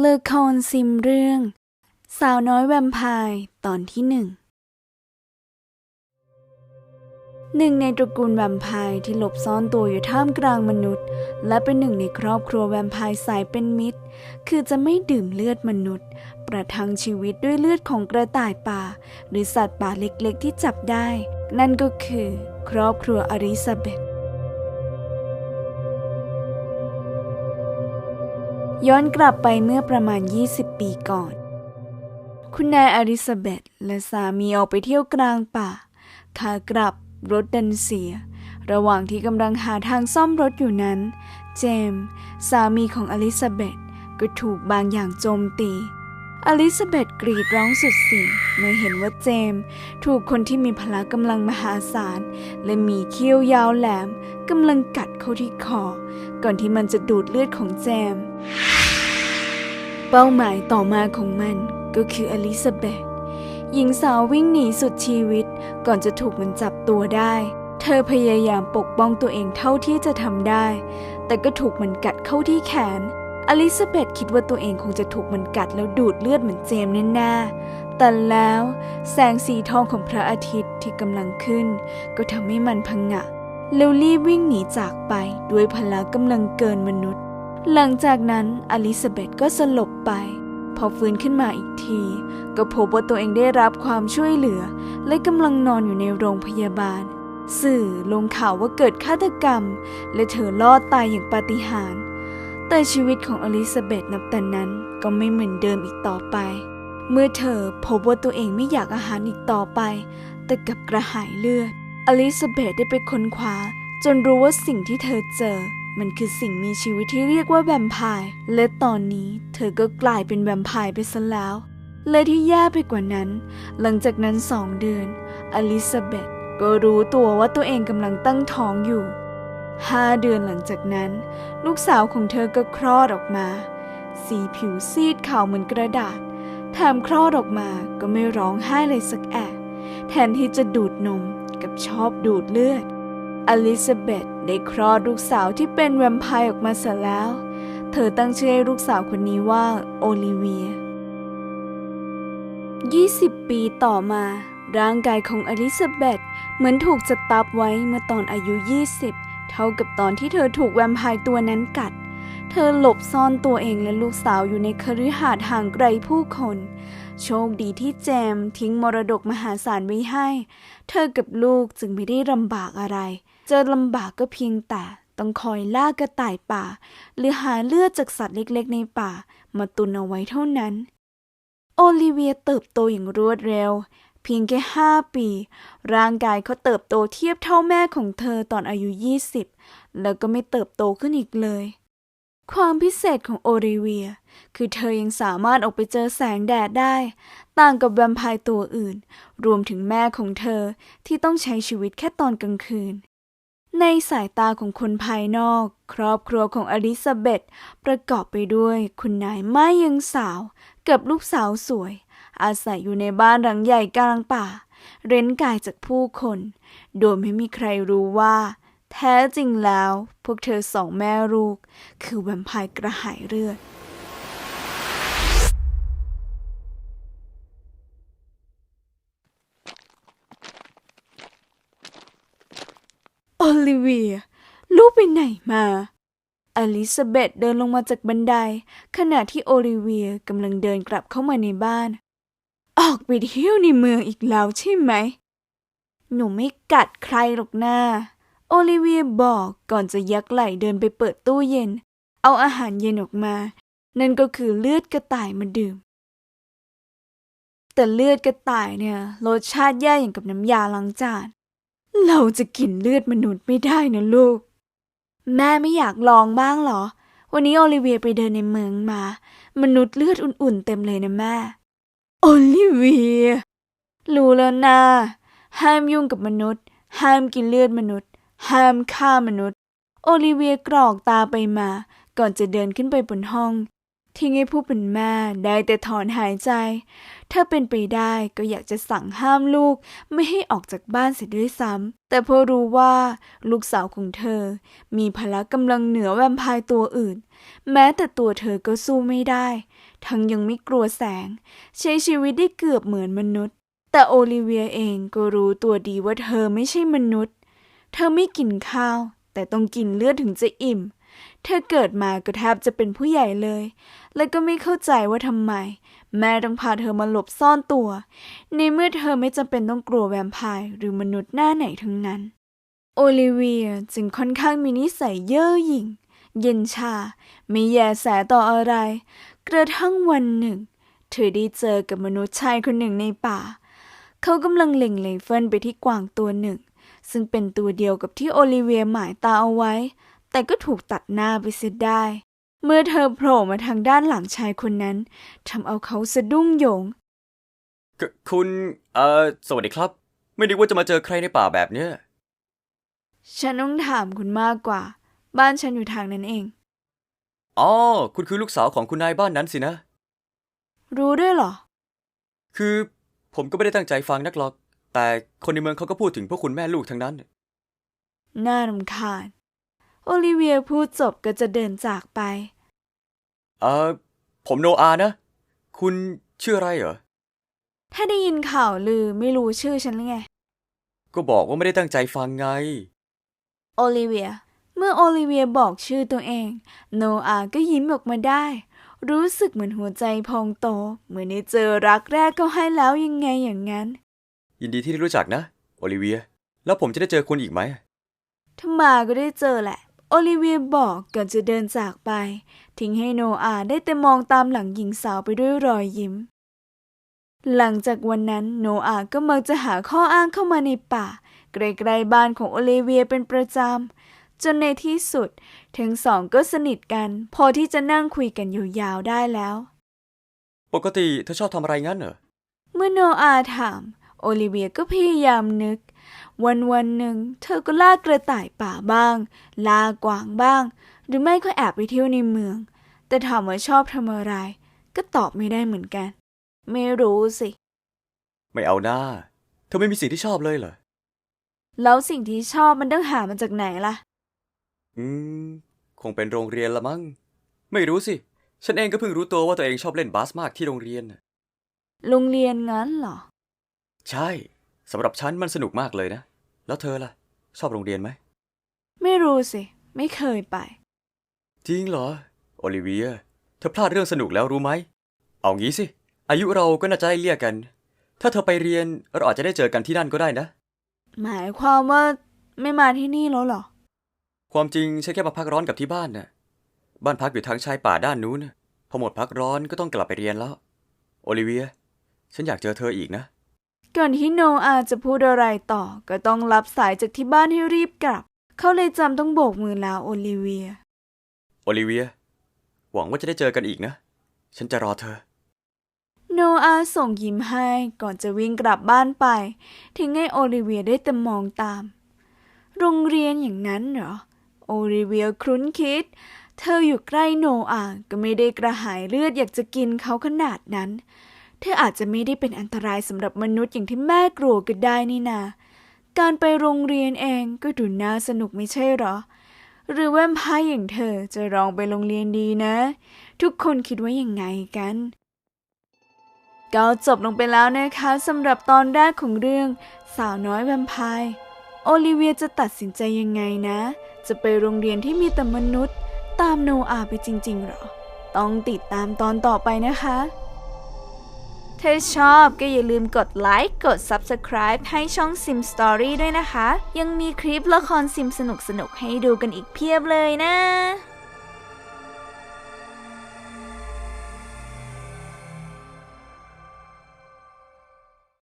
เลอคอนซิมเรื่อง สาวน้อยแวมไพร์ตอนที่หนึ่งหนึ่งในตระกูลแวมไพร์ที่หลบซ่อนตัวอยู่ท่ามกลางมนุษย์ และเป็นหนึ่งในครอบครัวแวมไพร์สายเป็นมิตร คือจะไม่ดื่มเลือดมนุษย์ ประทังชีวิตด้วยเลือดของกระต่ายป่า หรือสัตว์ป่าเล็กๆที่จับได้ นั่นก็คือ ครอบครัวอริซาเบธ ย้อนกลับไปเมื่อประมาณ 20 ปีก่อน คุณนายอริซาเบธและสามีออกไปเที่ยวกลางป่าขากลับรถดันเสีย ระหว่างที่กำลังหาทางซ่อมรถอยู่นั้น เจมส์สามีของอลิซาเบธก็ถูกบางอย่างโจมตี อลิซาเบธกรีดร้องสุดเสียงเมื่อเห็นว่าเจมส์ถูกคนที่มีพละกำลังมหาศาล และมีเขี้ยวยาวแหลมกำลังกัดเข้าที่คอ ก่อนที่มันจะดูดเลือดของแจม เป้าหมายต่อมาของมันก็คืออลิซาเบธหญิงสาววิ่งหนีสุดชีวิตก่อนจะถูกมันจับตัวได้ เธอพยายามปกป้องตัวเองเท่าที่จะทำได้ แต่ก็ถูกมันกัดเข้าที่แขน อลิซาเบธคิดว่าตัวเองคงจะถูกมันกัดแล้วดูดเลือดเหมือนเจมแน่ๆแต่แล้วแสงสีทองของพระอาทิตย์ที่กำลังขึ้น ก็ทำให้มันพังงะแล้วรีบวิ่งหนีจากไปด้วยพละกำลังเกินมนุษย์ หลังจากนั้นอลิซาเบธก็สลบไป พอฟื้นขึ้นมาอีกที ก็พบว่าตัวเองได้รับความช่วยเหลือ และกำลังนอนอยู่ในโรงพยาบาล สื่อลงข่าวว่าเกิดฆาตกรรม และเธอรอดตายอย่างปาฏิหาริย์แต่ชีวิตของอลิซาเบธนับแต่นั้นก็ไม่เหมือนเดิมอีกต่อไป เมื่อเธอพบว่าตัวเองไม่อยากอาหารอีกต่อไป แต่กับกระหายเลือด อลิซาเบธได้ไปค้นคว้าจนรู้ว่าสิ่งที่เธอเจอ มันคือสิ่งมีชีวิตที่เรียกว่าแวมไพร์และตอนนี้เธอก็กลายเป็นแวมไพร์ไปซะแล้ว และที่แย่ไปกว่านั้น หลังจากนั้นสองเดือน อลิซาเบธก็รู้ตัวว่าตัวเองกำลังตั้งท้องอยู่ห้าเดือนหลังจากนั้น ลูกสาวของเธอก็คลอดออกมา สีผิวซีดขาวเหมือนกระดาษแถมคลอดออกมาก็ไม่ร้องไห้เลยสักแอะแทนที่จะดูดนมกับชอบดูดเลือด อลิซาเบธได้คลอดลูกสาวที่เป็นแวมไพร์ออกมาเสร็จแล้ว เธอตั้งชื่อให้ลูกสาวคนนี้ว่าโอลิเวีย 20 ปีต่อมา ร่างกายของอลิซาเบธเหมือนถูกสตับไว้เมื่อตอนอายุ 20 เท่ากับตอนที่เธอถูกแวมไพร์ตัวนั้นกัด เธอหลบซ่อนตัวเองและลูกสาวอยู่ในคฤหาสน์ห่างไกลผู้คนโชคดีที่แจมทิ้งมรดกมหาศาลไว้ให้ เธอกับลูกจึงไม่ได้ลำบากอะไร จอลำบากก็เพียงแต่ต้องคอยล่ากระต่ายป่า หรือหาเลือดจากสัตว์เล็กๆ ในป่า มาตุนเอาไว้เท่านั้น โอลิเวียเติบโตอย่างรวดเร็ว เพียงแค่ห้าปี ร่างกายเขาเติบโตเทียบเท่าแม่ของเธอตอนอายุ 20 แล้วก็ไม่เติบโตขึ้นอีกเลย ความพิเศษของโอลิเวีย คือเธอยังสามารถออกไปเจอแสงแดดได้ ต่างกับแวมไพร์ตัวอื่น รวมถึงแม่ของเธอที่ต้องใช้ชีวิตแค่ตอนกลางคืน ในสายตาของคนภายนอก ครอบครัวของอลิซาเบธประกอบไปด้วยคุณนายไม้ยังสาว กับลูกสาวสวย อาศัยอยู่ในบ้านหลังใหญ่กลางป่า เร้นกายจากผู้คน โดยไม่มีใครรู้ว่า แท้จริงแล้ว พวกเธอสองแม่ลูก คือแวมไพร์กระหายเลือด อลิเวีย ลูกไปไหนมา อลิซาเบธเดินลงมาจากบันได ขณะที่โอลิเวียกำลังเดินกลับเข้ามาในบ้าน ออกไปเที่ยวในเมืองอีกแล้วใช่ไหม หนูไม่กัดใครหรอกนะโอลิเวียบอกก่อนจะยักไหล่เดินไปเปิดตู้เย็น เอาอาหารเย็นออกมา นั่นก็คือเลือดกระต่ายมาดื่ม แต่เลือดกระต่ายเนี่ยรสชาติแย่อย่างกับน้ำยาล้างจาน เราจะกินเลือดมนุษย์ไม่ได้นะลูก แม่ไม่อยากลองบ้างเหรอ วันนี้โอลิเวียไปเดินในเมืองมา มนุษย์เลือดอุ่นๆเต็มเลยนะแม่ โอลิเวีย รู้แล้วนะห้ามยุ่งกับมนุษย์ ห้ามกินเลือดมนุษย์ ห้ามฆ่ามนุษย์ โอลิเวียกรอกตาไปมา ก่อนจะเดินขึ้นไปบนห้อง ทิ้งให้ผู้เป็นแม่ได้แต่ถอนหายใจ ถ้าเป็นไปได้ก็อยากจะสั่งห้ามลูกไม่ให้ออกจากบ้านเสียด้วยซ้ำ แต่พอรู้ว่าลูกสาวของเธอ มีพละกำลังเหนือแวมไพร์ตัวอื่น แม้แต่ตัวเธอก็สู้ไม่ได้ ทั้งยังไม่กลัวแสง ใช้ชีวิตได้เกือบเหมือนมนุษย์ แต่โอลิเวียเองก็รู้ตัวดีว่าเธอไม่ใช่มนุษย์ เธอไม่กินข้าว แต่ต้องกินเลือดถึงจะอิ่มเเธอเกิดมาก็แทบจะเป็นผู้ใหญ่เลย และก็ไม่เข้าใจว่าทำไม แม่ต้องพาเธอมาหลบซ่อนตัว ในเมื่อเธอไม่จำเป็นต้องกลัวแวมไพร์หรือมนุษย์หน้าไหนทั้งนั้น โอลิเวียจึงค่อนข้างมีนิสัยเย่อหยิ่ง เย็นชา ไม่แยแสต่ออะไร กระทั่งวันหนึ่ง เธอได้เจอกับมนุษย์ชายคนหนึ่งในป่า เขากำลังเล็งเลเฟิลไปที่กวางตัวหนึ่ง ซึ่งเป็นตัวเดียวกับที่โอลิเวียหมายตาเอาไว้ แต่ก็ถูกตัดหน้าไปเสียได้ เมื่อเธอโผล่มาทางด้านหลังชายคนนั้นทำเอาเขาสะดุ้งโหยงคคุณเอ่อสวัสดีครับ ไม่นึกว่าจะมาเจอใครในป่าแบบเนี้ยฉันต้องถามคุณมากกว่า บ้านฉันอยู่ทางนั้นเอง อ๋อ คุณคือลูกสาวของคุณนายบ้านนั้นสินะ รู้ด้วยเหรอ คือผมก็ไม่ได้ตั้งใจฟังนักหรอก แต่คนในเมืองเขาก็พูดถึงพวกคุณแม่ลูกทั้งนั้น น่ารำคาญ โอลิเวียพูดจบก็จะเดินจากไป เอ่อผมโนอานะ คุณชื่ออะไรเหรอ ถ้าได้ยินข่าวลือไม่รู้ชื่อฉันหรือไง ก็บอกว่าไม่ได้ตั้งใจฟังไง โอลิเวีย เมื่อโอลิเวียบอกชื่อตัวเอง โนอาก็ยิ้มออกมาได้ รู้สึกเหมือนหัวใจพองโต เหมือนได้เจอรักแรกก็ให้แล้วยังไงอย่างนั้น ยินดีที่ได้รู้จักนะ โอลิเวีย แล้วผมจะได้เจอคุณอีกไหม ถ้ามาก็ได้เจอแหละโอลิเวียบอกก่อนจะเดินจากไป ทิ้งให้โนอาได้แต่มองตามหลังหญิงสาวไปด้วยรอยยิ้ม หลังจากวันนั้นโนอาก็มักจะหาข้ออ้างเข้ามาในป่าใกล้ๆบ้านของโอลิเวียเป็นประจำ จนในที่สุด ทั้งสองก็สนิทกัน พอที่จะนั่งคุยกันยาวๆได้แล้ว ปกติเธอชอบทำอะไรงั้นเหรอ เมื่อโนอาถาม โอลิเวียก็พยายามนึก วันวันๆหนึ่ง เธอก็ล่ากระต่ายป่าบ้าง ล่ากวางบ้าง หรือไม่ก็แอบไปเที่ยวในเมือง แต่ถามว่าชอบทำอะไร ก็ตอบไม่ได้เหมือนกัน ไม่รู้สิ ไม่เอาหน้า เธอไม่มีสิ่งที่ชอบเลยเหรอ แล้วสิ่งที่ชอบมันต้องหามาจากไหนล่ะ อืม คงเป็นโรงเรียนละมั้ง ไม่รู้สิ ฉันเองก็เพิ่งรู้ตัวว่าตัวเองชอบเล่นบาสมากที่โรงเรียนน่ะโรงเรียนงั้นเหรอ ใช่ สำหรับฉันมันสนุกมากเลยนะ แล้วเธอล่ะ ชอบโรงเรียนไหม ไม่รู้สิ ไม่เคยไป จริงเหรอ โอลิเวีย เธอพลาดเรื่องสนุกแล้วรู้ไหม เอางี้สิ อายุเราก็น่าจะได้เรียกกัน ถ้าเธอไปเรียนเราอาจจะได้เจอกันที่นั่นก็ได้นะ หมายความว่าไม่มาที่นี่แล้วเหรอ ความจริงฉันแค่มาพักร้อนกับที่บ้านน่ะ บ้านพักอยู่ทางชายป่าด้านนู้นน่ะพอหมดพักร้อนก็ต้องกลับไปเรียนแล้ว โอลิเวีย ฉันอยากเจอเธออีกนะ ก่อนที่โนอาจะพูดอะไรต่อ ก็ต้องรับสายจากที่บ้านให้รีบกลับ เขาเลยจำต้องโบกมือลาโอลิเวีย โอลิเวีย หวังว่าจะได้เจอกันอีกนะ ฉันจะรอเธอ โนอาส่งยิ้มให้ก่อนจะวิ่งกลับบ้านไป ทิ้งให้โอลิเวียได้แต่มองตาม โรงเรียนอย่างนั้นเหรอ โอลิเวียครุ้นคิด เธออยู่ใกล้โนอาก็ไม่ได้กระหายเลือดอยากจะกินเขาขนาดนั้น เธออาจจะไม่ได้เป็นอันตรายสำหรับมนุษย์อย่างที่แม่กลัวก็ได้นี่นา การไปโรงเรียนเองก็ดูน่าสนุกไม่ใช่หรอ หรือแวมพร์อย่างเธอจะลองไปโรงเรียนดีนะ ทุกคนคิดว่าอย่างไงกันก็จบลงไปแล้วนะคะสำหรับตอนแรกของเรื่อง สาวน้อยแวมไพร์โอลิเวียจะตัดสินใจยังไงนะ จะไปโรงเรียนที่มีแต่มนุษย์ ตามโนอาไปจริงๆหรอ ต้องติดตามตอนต่อไปนะคะ ถ้าชอบก็อย่าลืมกดไลค์กด Subscribe ให้ช่อง Sim Story ด้วยนะคะ ยังมีคลิปละครซิมสนุกๆให้ดูกันอีกเพียบเลยนะ